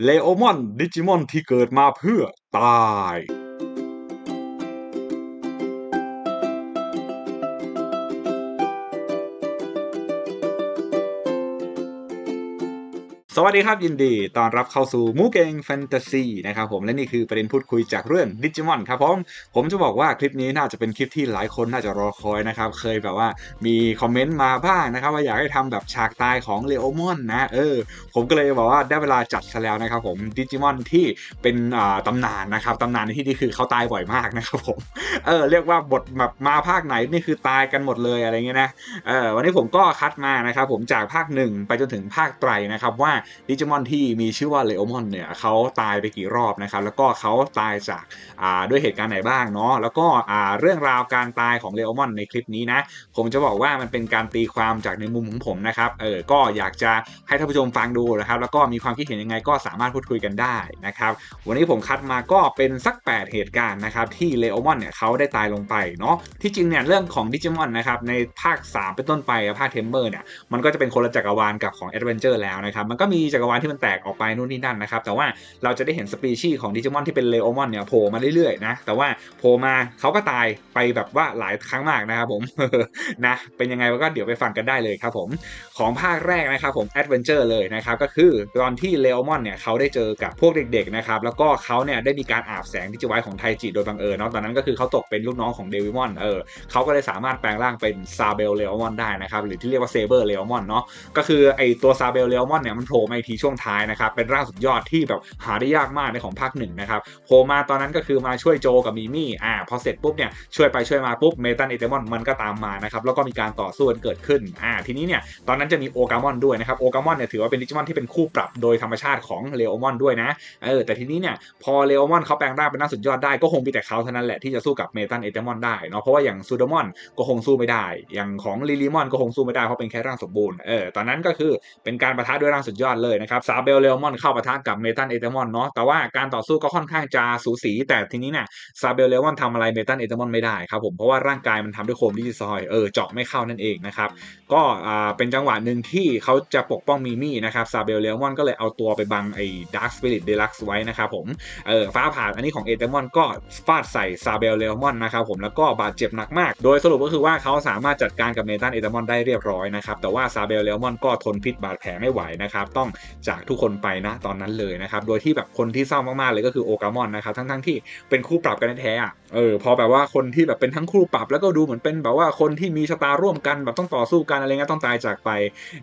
เลโอมอนดิจิมอนที่เกิดมาเพื่อตาย สวัสดีครับยินดีต้อนรับเข้าสู่มูเกงแฟนตาซีนะครับผมและนี่คือประเด็นพูดคุยจากเรื่องดิจิมอนครับผมผมจะบอกว่าคลิปนี้น่าจะเป็นคลิปที่หลายคนน่าจะรอคอยนะครับ เคยแบบว่ามีคอมเมนต์มาบ้างนะครับ ว่าอยากให้ทำแบบฉากตายของเลโอมอนนะเออ ผมก็เลยบอกว่าได้เวลาจัดซะแล้วนะครับผมดิจิมอนที่เป็นตำนานนะครับตำนานในที่นี้คือเขาตายบ่อยมากนะครับผมเออเรียกว่าบทแบบมาภาคไหนนี่คือตายกันหมดเลยอะไรเงี้ยนะเออวันนี้ผมก็คัดมานะครับผมจากภาคหนึ่งไปจนถึงภาคไตรนะครับว่าดิจิมอนที่มีชื่อว่าเลโอมอนเนี่ยเขาตายไปกี่รอบนะครับแล้วก็เขาตายจากาด้วยเหตุการณ์ไหนบ้างเนาะแล้วก็เรื่องราวการตายของเลโอมอนในคลิปนี้นะผมจะบอกว่ามันเป็นการตีความจากในมุมของผมนะครับเออก็อยากจะให้ท่านผู้ชมฟังดูนะครับแล้วก็มีความคิดเห็นยังไงก็สามารถพูดคุยกันได้นะครับวันนี้ผมคัดมาก็เป็นสัก 8 เหตุการณ์นะครับที่เลโอมอนเนี่ยเขาได้ตายลงไปเนาะที่จริงเนี่ยเรื่องของดิจิมอนนะครับในภาค 3 เป็นต้นไปภาคเทมเบอร์เนี่ยมันก็จะเป็นคนละจักรวาลกับของ Adventure แล้วนะครับมันก็มีจักรวาลที่มันแตกออกไปนู่นนี่นั่นนะครับ แต่ว่าเราจะได้เห็นสปีชีส์ของดิจิมอนที่เป็นเลโอมอนเนี่ยโผล่มาเรื่อยๆนะแต่ว่าโผล่มาเขาก็ตายไปแบบว่าหลายครั้งมากนะครับผมนะเป็นยังไงก็เดี๋ยวไปฟังกันได้เลยครับผมของภาคแรกนะครับผมแอดเวนเจอร์เลยนะครับก็คือตอนที่เลโอมอนเนี่ยเขาได้เจอกับพวกเด็กๆนะครับแล้วก็เขาเนี่ยได้มีการอาบแสงดิจิไวของไทจิโดยบังเอิญเนาะตอนนั้นก็คือเขาตกเป็นลูกน้องของเดวิมอนเออเขาก็เลยสามารถแปลงร่างเป็นซาเบลเลโอมอนได้นะครับหรือที่เรียกว่าเซเบอร์เลโอมอนเนาะก็คือไอตัวซาเบลเลโอมอนเนี่ยมันโผล่มาอีกทีช่วงท้ายนะครับเป็นร่างสุดยอดที่แบบหาได้ยากมากในของภาคหนึ่งนะครับโผล่มาตอนนั้นก็คือมาช่วยโจกับมิมี่อ่าพอเสร็จปุ๊บเนี่ยช่วยไปช่วยมาปุ๊บเมตันเอเตมอนมันก็ตามมานะครับแล้วก็มีการต่อสู้กันเกิดขึ้นอ่าทีนี้เนี่ยตอนนั้นจะมีโอกามอนด้วยนะครับโอกามอนเนี่ยถือว่าเป็นดิจิมอนที่เป็นคู่ปรับโดยธรรมชาติของเลโอมอนด้วยนะเออแต่ทีนี้เนี่ยพอเลโอมอนเขาแปลงร่างเป็นนักสุดยอดได้ก็คงมีแต่เขาเท่านั้นแหละที่จะสู้กับเมตันเอเตมอนได้เนาะเพราะว่าอย่างซูดามอนก็คงสู้ไม่ได้ อย่างของลิลิมอนก็คงสู้ไม่ได้เพราะเป็นแค่ร่างสมบูรณ์เออตอนนั้นก็คือเป็นการประทะด้วยร่างสุดยอดเลยนะครับซาเบลเลมอนเข้าประทะกับเมตันเอเตมอนเนาะแต่ว่าการต่อสู้ก็ค่อนข้างจะสูสี แต่ทีนี้เนี่ยซาเบลเลมอนทำอะไรเมตันเอเตมอนไม่ได้ครับผมเพราะว่าร่างกายมันทำด้วยโคมดิจิซอยเออเจาะไม่เข้านั่นเองนะครับก็อ่าเป็นจังหวะหนึ่งที่เขาจะปกป้องมิมี่นะครับซาเบลเลมอนก็เลยเอาตัวไปบังไอ้ดาร์คสปิริตเดลักซ์ไว้นะครับผมเออฟ้าผ่าอันนี้ของเอเตมอนก็ฟาดใส่ซาเบลเลมอนนะครับผมแล้วก็บาดเจ็บหนักมาก โดยสรุปก็คือว่าเขาสามารถจัดการกับเมตันเอเตมอนได้เรียบร้อยนะครับแต่ว่าซาเบลเลมอนก็ทนพิษบาดแผลไม่ไหวนะครับตองจากทุกคนไปนะตอนนั้นเลยนะครับโดยที่แบบคนที่เศร้ามากๆเลยก็คือโอกามอนนะครับทั้งๆที่เป็นคู่ปรับกันแท้ๆอะเออพอแบบว่าคนที่แบบเป็นทั้งคู่ปรับ แล้วก็ดูเหมือนเป็นแบบว่าคนที่มีชะตาร่วมกันแบบต้องต่อสู้กันอะไรเงี้ยต้องตายจากไป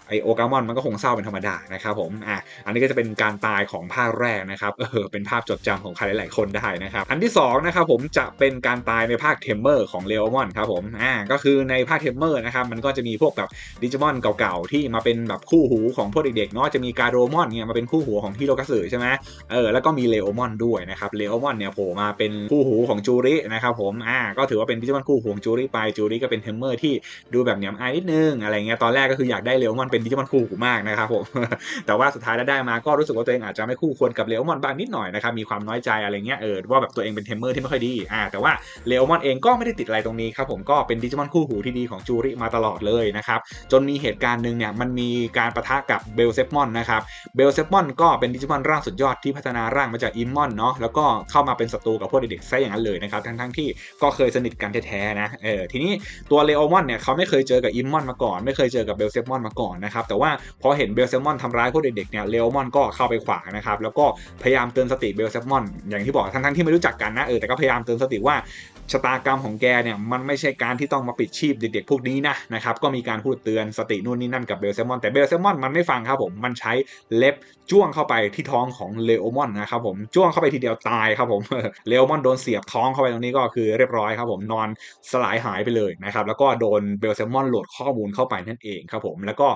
ไอโอกามอนมันก็คงเศร้าเป็นธรรมดานะครับผมอะอันนี้ก็จะเป็นการตายของภาคแรกนะครับเออเป็นภาพจดจำของใครหลายๆคนได้นะครับอันที่2นะครับผมจะเป็นการตายในภาคเทมเมอร์ของเลโอมอนครับผมอ่าก็คือในภาคเทมเมอร์นะครับมันก็จะมีพวกแบบดิจิมอนเก่าๆที่มาเป็นแบบคู่หูของพวกเด็กๆเนาะจะมีีการโรมอนเนี่ยมาเป็นคู่หูของฮิโรกัสึใช่ไหมเออแล้วก็มีเลโอมอนด้วยนะครับเลโอมอนเนี่ยโผล่มาเป็นคู่หูของจูรินะครับผมอ่าก็ถือว่าเป็นดิจิมอนคู่หูของจูริไปจูริก็เป็นเทมเมอร์ที่ดูแบบเหนียมอายนิดนึงอะไรเงี้ยตอนแรกก็คืออยากได้เลโอมอนเป็นดิจิมอนคู่หูมากนะครับผมแต่ว่าสุดท้ายแล้วได้มาก็รู้สึกว่าตัวเองอาจจะไม่คู่ควรกับเลโอมอนบ้างนิดหน่อยนะครับมีความน้อยใจอะไรเงี้ยเออว่าแบบตัวเองเป็นเทมเมอร์ที่ไม่ค่อยดีอ่าแต่ว่าเลโอมอนเองก็ไม่ได้ติดอะไรตรงนี้ครับผมก็เป็นดิจิมอนคู่หูที่ดีของจูริมาตลอดเลยนะครับจนมีเหตุการณ์หนึ่งเนี่ยมันมีการประทะกับเบลเซฟมอนนะครับเบลเซฟมอนก็เป็นดิจิมอนร่างสุดยอดที่พัฒนาร่างมาจากอิมมอนเนาะแล้วก็เข้ามาเป็นศัตรูกับพวกเด็กๆซะอย่างนั้นเลยนะครับทั้งๆที่ก็เคยสนิทกันแท้ๆนะเออทีนี้ตัวเลโอมอนเนี่ยเขาไม่เคยเจอกับอิมมอนมาก่อน ไม่เคยเจอกับเบลเซฟมอนมาก่อนนะครับแต่ว่าพอเห็นเบลเซฟมอนทำร้ายพวกเด็กๆเนี่ยเลโอมอนก็เข้าไปขวางนะครับแล้วก็พยายามเตือนสติเบลเซฟมอนอย่างที่บอกทั้งๆที่ไม่รู้จักกันนะเออแต่ก็พยายามเตือนสติว่า ชะตากรรมของแกเนี่ยมันไม่ใช่การที่ต้องมาปิดชีพเด็กๆพวกนี้นะนะครับก็มีการพูดเตือนสตินู่นนี่นั่นกับเบลเซมอนแต่เบลเซมอนมันไม่ฟังครับผมมันใช้เล็บจ้วงเข้าไปที่ท้องของเลโอมอนนะครับผมจ้วงเข้าไปทีเดียวตายครับผมเลโอมอนโดนเสียบท้องเข้าไปตรงนี้ก็คือเรียบร้อยครับผมนอนสลายหายไปเลยนะครับแล้วก็โดนเบลเซมอนโหลดข้อมูลเข้าไปนั่นเองครับผมแล้วก็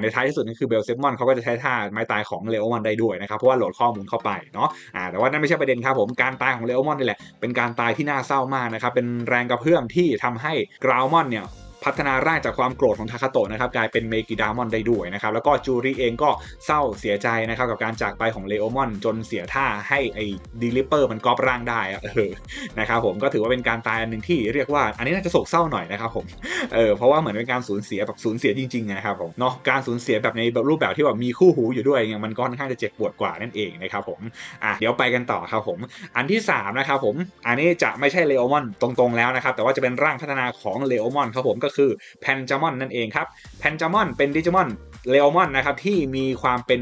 ในท้ายที่สุดนี่คือเบลเซมอนเขาก็จะใช้ท่าไม้ตายของเลโอมอนได้ด้วยนะครับเพราะว่าโหลดข้อมูลเข้าไปเนาะแต่ว่านั่นไม่ใช่ประเด็นครับผมการตายของเลโอมอนนี่แหละเป็นการตายที่น่าเศร้ามากนะครับเป็นแรงกระเพื่อมที่ทำให้กราวมอนเนี่ย พัฒนาร่างจากความโกรธของทาคาโตะนะครับกลายเป็นเมกิดามอนได้ด้วยนะครับแล้วก็จูริเองก็เศร้าเสียใจนะครับกับการจากไปของเลโอมอนจนเสียท่าให้ไอ้ดีลิเปอร์มันกอบร่างได้เออนะครับผมก็ถือว่าเป็นการตายอันหนึ่งที่เรียกว่า อันนี้น่าจะโศกเศร้าหน่อยนะครับผมเออเพราะว่าเหมือนเป็นการสูญเสียแบบสูญเสียจริงๆนะครับผมเนาะการสูญเสียแบบในแบบรูปแบบที่แบบมีคู่หูอยู่ด้วยเนี่ยมันก็ค่อนข้างจะเจ็บปวดกว่านั่นเองนะครับผมอะเดี๋ยวไปกันต่อครับผม อันที่3นะครับผมอันนี้จะไม่ใช่เลโอมอนตรงๆแล้วนะครับแต่ว่าจะเป็นร่างพัฒนาของเลโอมอนครับผมก็คือแพนจามอนนั่นเองครับแพนจามอนเป็นดิจิมอนเลอมอนนะครับที่มีความเป็น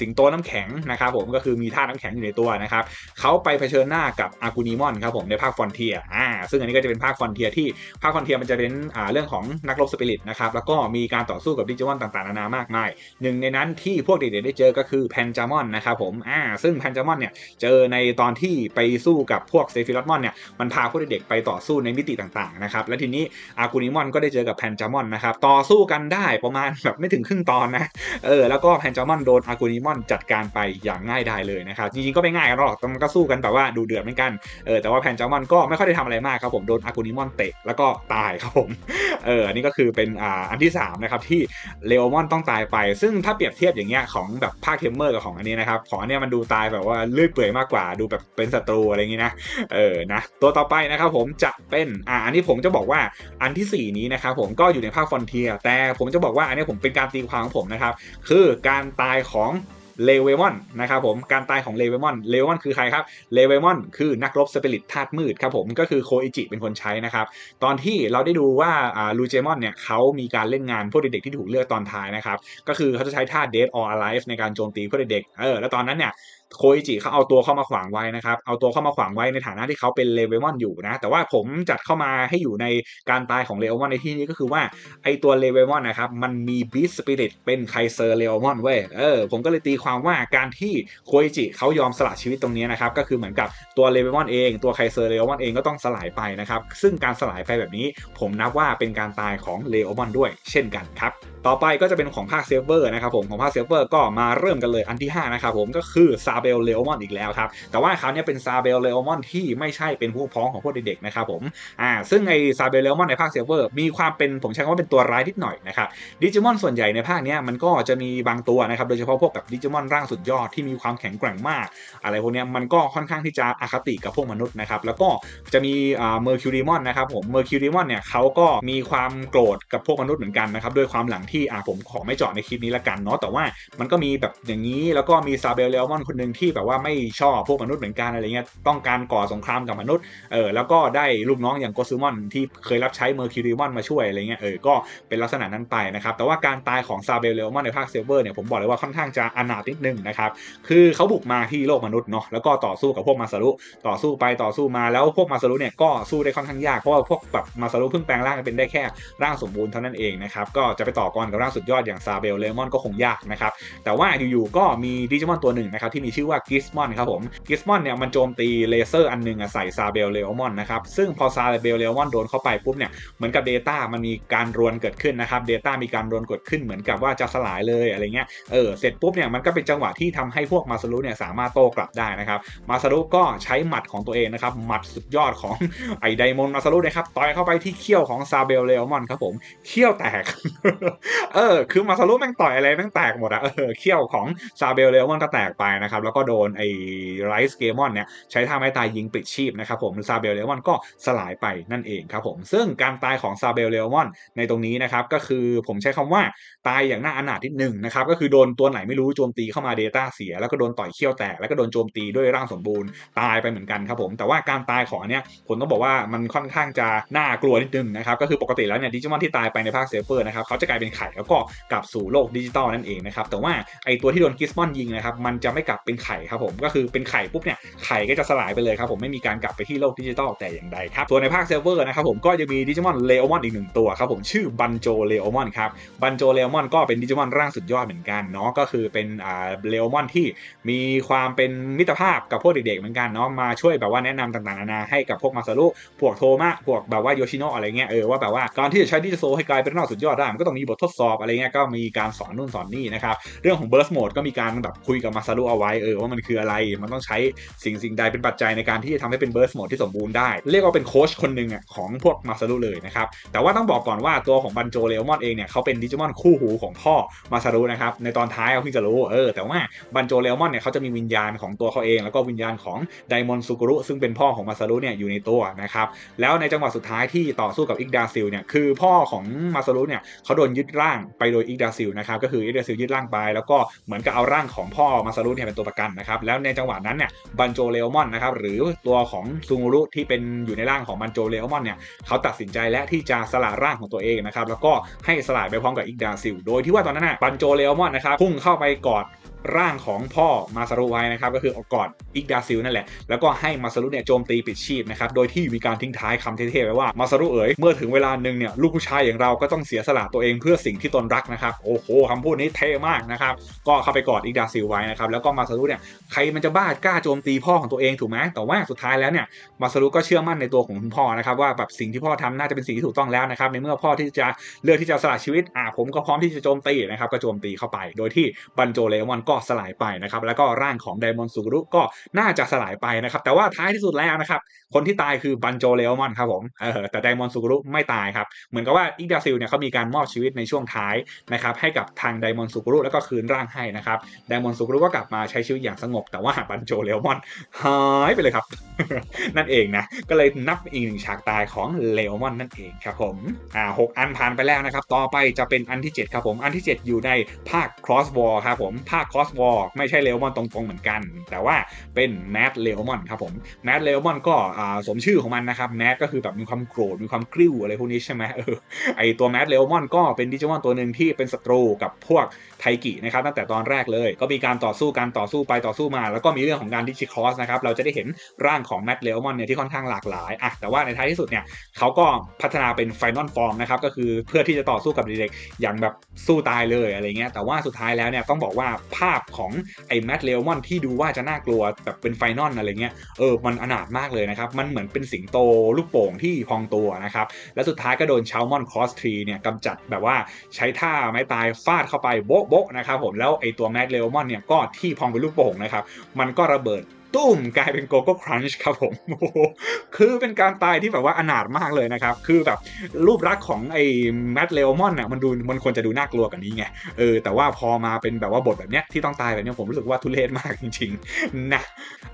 สิงโตน้ำแข็งนะครับผมก็คือมีธาน้ำแข็งอยู่ในตัวนะครับเขาไปเผชิญหน้ากับอากูนิมอนครับผมในภาคฟอนเทียอ่าซึ่งอันนี้ก็จะเป็นภาคฟอนเทียที่ภาคฟอนเทียมันจะเป็นเรื่องของนักรบสปิริตนะครับแล้วก็มีการต่อสู้กับดิจิมอนต่างๆนานามากมาย หนึ่งในนั้นที่พวกเด็กๆได้เจอก็คือแพนจามอนนะครับผมอ่าซึ่งแพนจามอนเนี่ยเจอในตอนที่ไปสู้กับพวกเซฟิรอตมอนเนี่ยมันพาพวกเด็กๆไปต่อสู้ในมิติต่างๆนะครับและทีนี้อากูนิมอนก็ได้เจอกับแพนจามอนนะครับต่อสู้กันได้ประมาณแบบไม่ถึงครึ่งตอนนะเออแล้วก็แพนจามอนโดนอากูนิมอนจัดการไปอย่างง่ายดายเลยนะครับจริงๆก็ไม่ง่ายกันหรอกแต่มันก็สู้กันแบบว่าดูเดือดเหมือนกันเออแต่ว่าแพนจามอนก็ไม่ค่อยได้ทำอะไรมากครับผมโดนอากูนิมอนเตะแล้วก็ตายครับผมเอออันนี้ก็คือเป็นอ่าอันที่สามนะครับที่เลโอมอนต้องตายไป ซึ่งถ้าเปรียบเทียบอย่างเงี้ยของแบบภาคเทมเมอร์กับของอันนี้นะครับของอันนี้มันดูตายแบบว่าเลื่อยเปื่อยมากกว่าดูแบบเป็นศัตรูอะไรอย่างงี้นะเออนะตัวต่อไปนะครับผมจะเป็นอ่าอันนี้ผมจะบอกว่าอันที่4นี้นะครับผมก็อยู่ในภาคฟอนเทียแต่ผมจะบอกว่าอันนี้ผมเป็นการตีความของผมนะครับ คือการตายของเลเวมอนนะครับผมการตายของเลเวมอนเลเวมอนคือใครครับเลเวมอนคือนักรบสเปริตธาตุมืดครับผมก็คือโคอิจิเป็นคนใช้นะครับ ตอนที่เราได้ดูว่าลูเจมอนเนี่ยเขามีการเล่นงานพวกเด็กๆที่ถูกเลือกตอนท้ายนะครับ ก็คือเขาจะใช้ท่า Dead or Alive ในการโจมตีพวกเด็กๆเออแล้วตอนนั้นเนี่ย โคอิจิเขาเอาตัวเข้ามาขวางไว้นะครับ เอาตัวเข้ามาขวางไว้ในฐานะที่เขาเป็นเลเวมอนอยู่นะ แต่ว่าผมจัดเข้ามาให้อยู่ในการตายของเลเวมอนในที่นี้ก็คือว่าไอตัวเลเวมอนนะครับ มันมีบีสสปิริตเป็นไคเซอร์เลเวมอนเว้ย เออ ผมก็เลยตีความว่าการที่โคอิจิเขายอมสละชีวิตตรงนี้นะครับ ก็คือเหมือนกับตัวเลเวมอนเอง ตัวไคเซอร์เลเวมอนเองก็ต้องสลายไปนะครับ ซึ่งการสลายไปแบบนี้ ผมนับว่าเป็นการตายของเลโอมอนด้วย เช่นกันครับต่อไปก็จะเป็นของภาคเซิร์ฟเวอร์นะครับผมของภาคเซิร์ฟเวอร์ก็มาเริ่มกันเลยอันที่5นะครับผมก็คือซาเบลเลโอมอนอีกแล้วครับ แต่ว่าคราวนี้เป็นซาเบลเลโอมอนที่ไม่ใช่เป็นผู้พ้องของพวกเด็กๆนะครับผมอ่าซึ่งไอซาเบลเลโอมอนในภาคเซิร์ฟเวอร์มีความเป็นผมใช้คำว่าเป็นตัวร้ายนิดหน่อยนะครับดิจิมอนส่วนใหญ่ในภาคเนี้ยมันก็จะมีบางตัวนะครับโดยเฉพาะพวกแบบดิจิมอนร่างสุดยอดที่มีความแข็งแกร่งมาก อะไรพวกเนี้ยมันก็ค่อนข้างที่จะอคติกับพวกมนุษย์นะครับแล้วก็จะมีอ่าเมอร์คิวริมอนนะครับผมเมอร์คิวริมอนเนี่ยเขาก็มีความโกรธกับพวกมนุษย์เหมือนกันนะครับด้วยความหลังที่อ่าผมขอไม่เจาะในคลิปนี้ละกันเนาะแต่ว่ามันก็มีแบบอย่างนี้แล้วก็มีซาเบลเลมอนคนนึงที่แบบว่าไม่ชอบพวกมนุษย์เหมือนกันอะไรเงี้ยต้องการก่อสงครามกับมนุษย์เออแล้วก็ได้ลูกน้องอย่างโกซูมอนที่เคยรับใช้เมอร์คิวริมอนมาช่วยอะไรเงี้ยเออก็เป็นลักษณะนั้นไปนะครับแต่ว่าการตายของซาเบลเลมอนในภาคเซิร์เวอร์เนี่ยผมบอกเลยว่าค่อนข้างจะอนาถนิดนึงนะครับคือเขาบุกมาที่โลกมนุษย์เนาะแล้วก็ต่อสู้กับพวกมาซารุต่อสู้ไปต่อสู้มาแล้วพวกมาซารุเนี่ยก็สู้ได้ค่อนข้างยากเพราะว่าพวกแบบมาซารุเพิ่งแปลงร่างเป็นได้แค่ร่างสมบูรณ์เท่านั้นเองนะครับก็จะไปต่อกรกับร่างสุดยอดอย่างซาเบลเลมอนก็คงยากนะครับแต่ว่าอยู่ๆก็มีดิจิมอนตัวหนึ่งนะครับที่มีชอว่ากิสมอนครับผมกิสมอนเนี่ยมันโจมตีเลเซอร์อันหนึงอะใส่ซาเบลเลอมอนนะครับซึ่งพอซาเบลเลอมอนโดนเข้าไปปุ๊บเนี่ยเหมือนกับ Data มันมีการรวนเกิดขึ้นนะครับ Data มีการรวนเกิดขึ้นเหมือนกับว่าจะสลายเลยอะไรเงี้ยเออเสร็จปุ๊บเนี่ยมันก็เป็นจังหวะที่ทำให้พวกมาซารุเนี่ยสามารถโต้กลับได้นะครับมาซารุก็ใช้หมัดของตัวเองนะครับหมัดสุดยอดของไอไดมอนมาซารุนะครับต่อยเข้าไปที่เขี้ยวของซาเบลเลอมอนครับผมเขี้ยวแตกเออคือมาซารุแม่งต่อยอะไรแม่งแตกหมดอะเออเขี้ยวของซาเบลเลมอนก็แตกไปนะครับแล้วก็โดนไอ้ไรส์เกมอนเนี่ยใช้ท่าไม้ตายยิงปิดชีพนะครับผมซาเบลเลมอนก็สลายไปนั่นเองครับผมซึ่งการตายของซาเบลเลมอนในตรงนี้นะครับก็คือผมใช้คำว่าตายอย่างน่าอนาถนิดหนึ่งนะครับก็คือโดนตัวไหนไม่รู้โจมตีเข้ามา Data เสีย แล้วก็โดนต่อยเขี้ยวแตก แล้วก็โดนโจมตีด้วยร่างสมบูรณ์ตายไปเหมือนกันครับผมแต่ว่าการตายของเนี้ยผมต้องบอกว่ามันค่อนข้างจะน่ากลัวนิดนึงนะครับก็คือปกติแล้วเนี่ยดิจิมอนที่ตายไปในภาคเซฟเฟอร์นะครับเขาจะกลายเป็นไข่แล้วก็กลับสู่โลกดิจิตอลนั่นเองนะครับแต่ว่าไอตัวที่โดนกิสมอนยิงนะครับมันจะไม่กลับเป็นไข่ครับผมก็คือเป็นไข่ปุ๊บเนี่ยไข่ก็จะสลายไปเลยครับผมไม่มีการกลับไปที่โลกดิจิตอลแต่อย่างใดครับตัวในภาคเซิร์ฟเวอร์นะครับผมก็จะมีดิจิมอนเลโอมอนอีกหนึ่งตัวครับผมชื่อบันโจเลโอมอนครับบันโจเลโอมอนก็เป็นดิจิมอนร่างสุดยอดเหมือนกันเนาะก็คือเป็นอ่าเลโอมอนที่มีความเป็นมิตรภาพกับพวกเด็กๆเหมือนกันเนาะมาช่วยแบบว่าแนะนำต่างๆนานาให้กับพวกมาซารุพวกโทมะพวกแบบว่าโยชิโนะอะไรเงี้ยเออว่าแบบว่าการที่จะใช้ดิจิโซให้กลายเป็นนอกสุดยอดได้มันก็ต้องมีบททดสอบอะไรเงี้ยก็มีการสอนนู่นสอนนี่นะครับเรื่องของเบิร์สโหมดก็มีการแบบคุยกับมาซารุเอาไว้เออว่ามันคืออะไร มันต้องใช้สิ่งสิ่งใดเป็นปัจจัยในการที่จะทำให้เป็นเบิร์สโหมดที่สมบูรณ์ได้ เรียกว่าเป็นโค้ชคนหนึ่งอะของพวกมาซารุเลยนะครับ แต่ว่าต้องบอกก่อนว่าตัวของบันโจเลโอมอนเองเนี่ยเขาเป็นดิจิมอนคู่หูของพ่อมาซารุนะครับ ในตอนท้ายเราเพิ่งจะรู้เออแต่ว่าบันโจเลโอมอนเนี่ยเขาจะมีวิญญาณของตัวเขาเอง แล้วก็วิญญาณของไดมอนซูกุรุซึ่งเป็นพ่อของมาซารุเนี่ยอยู่ในตัวนะครับแล้วในจังหวะสุดท้ายที่ต่อสู้กับอิกดาซิลเนี่ยคือพ่อของมาซารุเนี่ยเขาโดนยึดร่างไปโดยอิกดาซิลนะครับก็คืออิกดาซิลยึดร่างไป แล้วก็เหมือนกับเอาร่างของพ่อมาซารุเนี่ยเป็นตัวประกันนะครับแล้วในจังหวะนั้นเนี่ยบันโจเลโอมอนนะครับหรือตัวของซูงรุที่เป็นอยู่ในร่างของบันโจเลโอมอนเนี่ยเขาตัดสินใจและที่จะสละร่างของตัวเองนะครับแล้วก็ให้สลายไปพร้อมกับอิกดาซิลโดยที่ว่าตอนนั้นน่ะบันโจเลโอมอนนะครับพุ่งเข้าไปกอด ร่างของพ่อมาซารุไว้นะครับก็คืออกอดอิกดาซิลนั่นแหละ แล้วก็ให้มาซารุเนี่ยโจมตีปิดชีพนะครับโดยที่มีการทิ้งท้ายคำเท่ๆไว้ว่ามาซารุเอ๋ยเมื่อถึงเวลาหนึ่งเนี่ยลูกผู้ชายอย่างเราก็ต้องเสียสละตัวเองเพื่อสิ่งที่ตนรักนะครับโอ้โหคำพูดนี้เท่มากนะครับก็เข้าไปกอดอิกดาซิลไว้นะครับแล้วก็มาซารุเนี่ยใครมันจะบ้ากล้าโจมตีพ่อของตัวเองถูกไหมแต่ว่าสุดท้ายแล้วเนี่ยมาซารุก็เชื่อมั่นในตัวของคุณพ่อนะครับว่าแบบสิ่งที่พ่อทำน่าจะเป็นสิ่งที่ถูกต้องแล้วนะครับในเมื่อพ่อที่จะเลือกที่จะสละชีวิตอ่าผมก็พร้อมที่จะโจมตีนะครับก็โจมตีเข้าไป โดยที่บันโจเลมอนก็สลายไปนะครับแล้วก็ร่างของไดมอนซูรุก็น่าจะสลายไปนะครับแต่ว่าท้ายที่สุดแล้วนะครับคนที่ตายคือบันโจเลมอนครับผมเออแต่ไดมอนซูรุไม่ตายครับเหมือนกับว่าอิกดาซิลเนี่ยเขามีการมอบชีวิตในช่วงท้ายนะครับให้กับทางไดมอนซูรุแล้วก็คืนร่างให้นะครับไดมอนซูรุก็กลับมาใช้ชีวิตอย่างสงบ แต่ว่าบันโจเลมอนหายไปเลยครับ นั่นเองนะก็เลยนับอีกหนึ่งฉากตายของเลอมอนนั่นเองครับผมอ่าหกอันผ่านไปแล้วนะครับต่อไปจะเป็นอันที่ 7 ครับผมอันที่ 7 อยู่ในภาค cross war ครับผมภาค cross war ไม่ใช่เลโอมอนตรงๆเหมือนกัน แต่ว่าเป็นแมดเลโอมอนครับผมแมดเลโอมอนก็สมชื่อของมันนะครับแมดก็คือแบบมีความโกรธมีความกริ้วอะไรพวกนี้ใช่ไหมเออไอตัวแมดเลโอมอนก็เป็นดิจิมอนตัวหนึ่งที่เป็นศัตรูกับพวกไทกินะครับตั้งแต่ตอนแรกเลย ก็มีการต่อสู้การต่อสู้ไปต่อสู้มา แล้วก็มีเรื่องของการดิจิครอสนะครับเราจะได้เห็นร่างของแมดเลโอมอนเนี่ยที่ค่อนข้างหลากหลายอะแต่ว่าในท้ายที่สุดเนี่ยเขาก็พัฒนาเป็นไฟนอลฟอร์มนะครับก็คือเพื่อที่จะต่อสู้กับเด็กๆอย่างแบบสู้ตายเลยอะไรเงี้ยแต่ว่าสุดท้ายแล้วเนี่ยต้องบอกว่าภาาพของไอ้แมดเลโอมอนที่ดูว่าจะน่ากลัวแบบเป็นไฟนอลอะไรเงี้ยเออมันอนาถมากเลยนะครับ มันเหมือนเป็นสิงโตลูกโป่งที่พองตัวนะครับ และสุดท้ายก็โดนชาวมอนคอสทรีเนี่ยกำจัดแบบว่าใช้ท่าไม้ตายฟาดเข้าไปโบ๊ะโบ๊ะนะครับผมแล้วไอตัวแมดเลโอมอนเนี่ยก็ที่พองเป็นลูกโป่งนะครับมันก็ระเบิด ตุ้มกลายเป็นโกโก้ครันช์ครับผมโอ้โหคือเป็นการตายที่แบบว่าอนาถมากเลยนะครับ คือแบบรูปลักษณ์ของไอ้แมดเลโอมอนน่ะมันดูมันควรจะดูน่ากลัวกว่านี้ไงเออแต่ว่าพอมาเป็นแบบว่าบทแบบเนี้ยที่ต้องตายแบบเนี้ยผมรู้สึกว่าทุเรศมากจริงๆนะ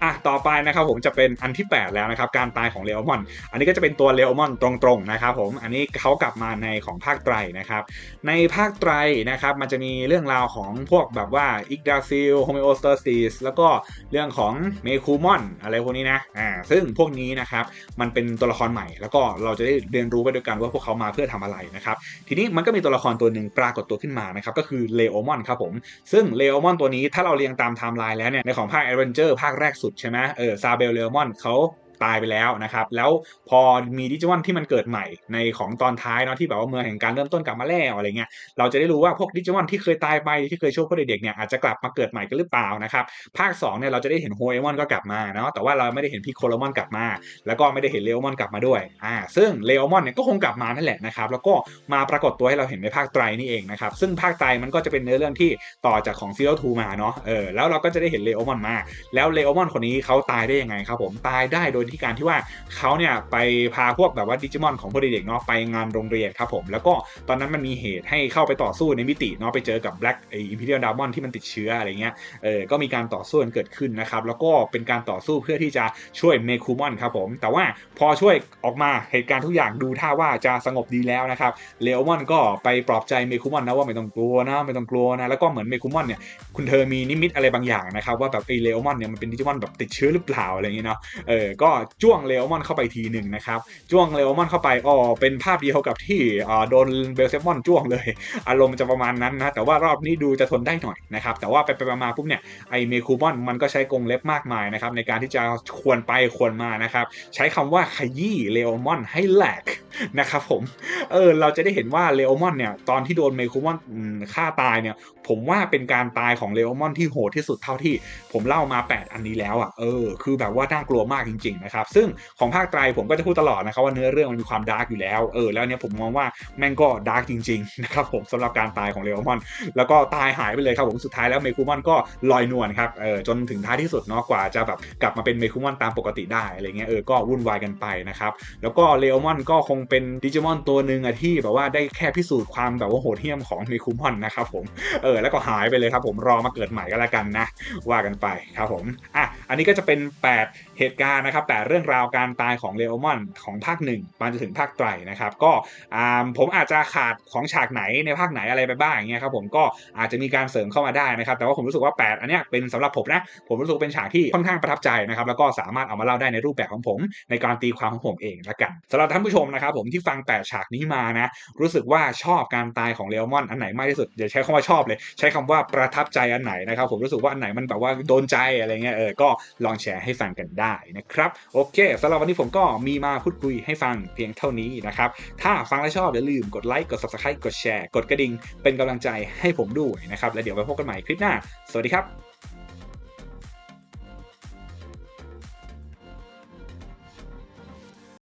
อะต่อไปนะครับผมจะเป็นอันที่ 8 แล้วนะครับ การตายของเลโอมอน อันนี้ก็จะเป็นตัวเลโอมอนตรงๆนะครับผมอันนี้เขากลับมาในของภาคไตรนะครับ ในภาคไตรนะครับมันจะมีเรื่องราวของพวกแบบว่าอิกดาซิลโฮเมโอสเตอร์ซิสแล้วก็เรื่องของเมคูมอนอะไรพวกนี้นะอ่าซึ่งพวกนี้นะครับมันเป็นตัวละครใหม่ แล้วก็เราจะได้เรียนรู้ไปด้วยกันว่าพวกเขามาเพื่อทำอะไรนะครับทีนี้มันก็มีตัวละครตัวหนึ่งปรากฏตัวขึ้นมานะครับก็คือเลโอมอนครับผมซึ่งเลโอมอนตัวนี้ถ้าเราเรียงตามไทม์ไลน์แล้วเนี่ยในของภาคแอดเวนเจอร์ภาคแรกสุดใช่ไหมเออซาเบลเลโอมอนเขา ตายไปแล้วนะครับ แล้วพอมีดิจิมอนที่มันเกิดใหม่ในของตอนท้ายเนาะที่แบบว่าเมืองแห่งการเริ่มต้นกลับมาแล้วอะไรเงี้ยเราจะได้รู้ว่าพวกดิจิมอนที่เคยตายไปที่เคยช่วยพวกเด็กๆเนี่ยอาจจะกลับมาเกิดใหม่กันหรือเปล่านะครับภาค2เนี่ยเราจะได้เห็นโฮเอมอนก็กลับมาเนาะแต่ว่าเราไม่ได้เห็นพิโคโลมอนกลับมา แล้วก็ไม่ได้เห็นเลโอมอนกลับมาด้วยอ่าซึ่งเลโอมอนเนี่ยก็คงกลับมานั่นแหละนะครับแล้วก็มาปรากฏตัวให้เราเห็นในภาคไตรนี่เองนะครับซึ่งภาคไตรมันก็จะเป็นเนื้อเรื่องที่ต่อจากของซีโร่ทูมาเนาะเออแล้วเราก็จะได้เห็นเลโอมอนมา แล้วเลโอมอนคนนี้เขาตายได้ยังไงครับผมตายได้โดยที่การที่ว่าเขาเนี่ยไปพาพวกแบบว่าดิจิมอนของพวกเด็กๆเนาะไปงานโรงเรียนครับผม แล้วก็ตอนนั้นมันมีเหตุให้เข้าไปต่อสู้ในมิติเนาะไปเจอกับแบล็กไออิมพีเรียลดามอนที่มันติดเชื้ออะไรเงี้ยเออก็มีการต่อสู้กันเกิดขึ้นนะครับแล้วก็เป็นการต่อสู้เพื่อที่จะช่วยเมคูมอนครับผม แต่ว่าพอช่วยออกมาเหตุการณ์ทุกอย่างดูท่าว่าจะสงบดีแล้วนะครับเลโอมอนก็ไปปลอบใจเมคูมอนนะว่าไม่ต้องกลัวนะไม่ต้องกลัวนะแล้วก็เหมือนเมคูมอนเนี่ยคุณเธอมีนิมิตอะไรบางอย่างนะครับว่าแบบไอเลโอมอนเนี่ยมันเป็นดิจิมอนแบบติดเชื้อหรือเปล่าอะไรเงี้ยเนาะเออก็จ้วงเลโอมอนเข้าไปทีหนึ่งนะครับจ้วงเลโอมอนเข้าไปอ๋อเป็นภาพเดียวกับที่โดนเบลเซมอนจ้วงเลย อารมณ์จะประมาณนั้นนะแต่ว่ารอบนี้ดูจะทนได้หน่อยนะครับแต่ว่าไปไปมาปุ๊บเนี่ยไอเมคูมอนมันก็ใช้กรงเล็บมากมายนะครับในการที่จะควรไปควรมานะครับใช้คำว่าขยี้เลโอมอนให้แหลกนะครับผมเออเราจะได้เห็นว่าเลโอมอนเนี่ยตอนที่โดนเมคูมอนฆ่าตายเนี่ย ผมว่าเป็นการตายของเลโอมอนที่โหดที่สุดเท่าที่ผมเล่ามา 8 อันนี้แล้วอะเออคือแบบว่าน่ากลัวมากจริงๆนะครับซึ่งของภาคไตรผมก็จะพูดตลอดนะครับว่าเนื้อเรื่องมันมีความดาร์กอยู่แล้วเออแล้วเนี่ยผมมองว่าแม่งก็ดาร์กจริงๆนะครับผมสำหรับการตายของเลโอมอน แล้วก็ตายหายไปเลยครับผมสุดท้ายแล้วเมคูมอนก็ลอยนวลครับเออจนถึงท้ายที่สุดเนาะกว่าจะแบบกลับมาเป็นเมคูมอนตามปกติได้อะไรเงี้ยเออก็วุ่นวายกันไปนะครับแล้วก็เลโอมอนก็คงเป็นดิจิมอนตัวหนึ่งอะที่แบบว่าได้แค่พิสูจน์ความแบบว่าโหดเหี้ยมของเมคูมอนนะครับผมเออแล้วก็หายไปเลยครับผมรอมาเกิดใหม่ก็แล้วกันนะว่ากันไปครับผมอะอันนี้ก็จะเป็น 8 เหตุการณ์นะครับแปดเรื่องราวการตายของเลโอมอนของภาคหนึ่งมาจนถึงภาคไตรนะครับก็อ่าผมอาจจะขาดของฉากไหนในภาคไหนอะไรไปบ้างอย่างเงี้ยครับผมก็อาจจะมีการเสริมเข้ามาได้นะครับ แต่ว่าผมรู้สึกว่า 8 อันเนี้ยเป็นสำหรับผมนะผมรู้สึกเป็นฉากที่ค่อนข้างประทับใจนะครับแล้วก็สามารถเอามาเล่าได้ในรูปแบบของผม ในการตีความของผมเองละกันสำหรับท่านผู้ชมนะครับผมที่ฟัง 8 ฉากนี้มานะ รู้สึกว่าชอบการตายของเลโอมอนอันไหนมากที่สุดอย่าใช้คำว่าชอบเลย ใช้คำว่าประทับใจอันไหนนะครับผมรู้สึกว่าอันไหนมันแบบว่าโดนใจอะไรเงี้ยเออก็ลองแชร์ให้ฟังกันได้นะครับโอเคสำหรับวันนี้ผมก็มีมาพูดคุยให้ฟังเพียงเท่านี้นะครับถ้าฟังแล้วชอบอย่าลืมกดไลค์กด subscribe กดแชร์กดกระดิ่งเป็นกำลังใจให้ผมด้วยนะครับแล้วเดี๋ยวไปพบกันใหม่คลิปหน้า สวัสดีครับ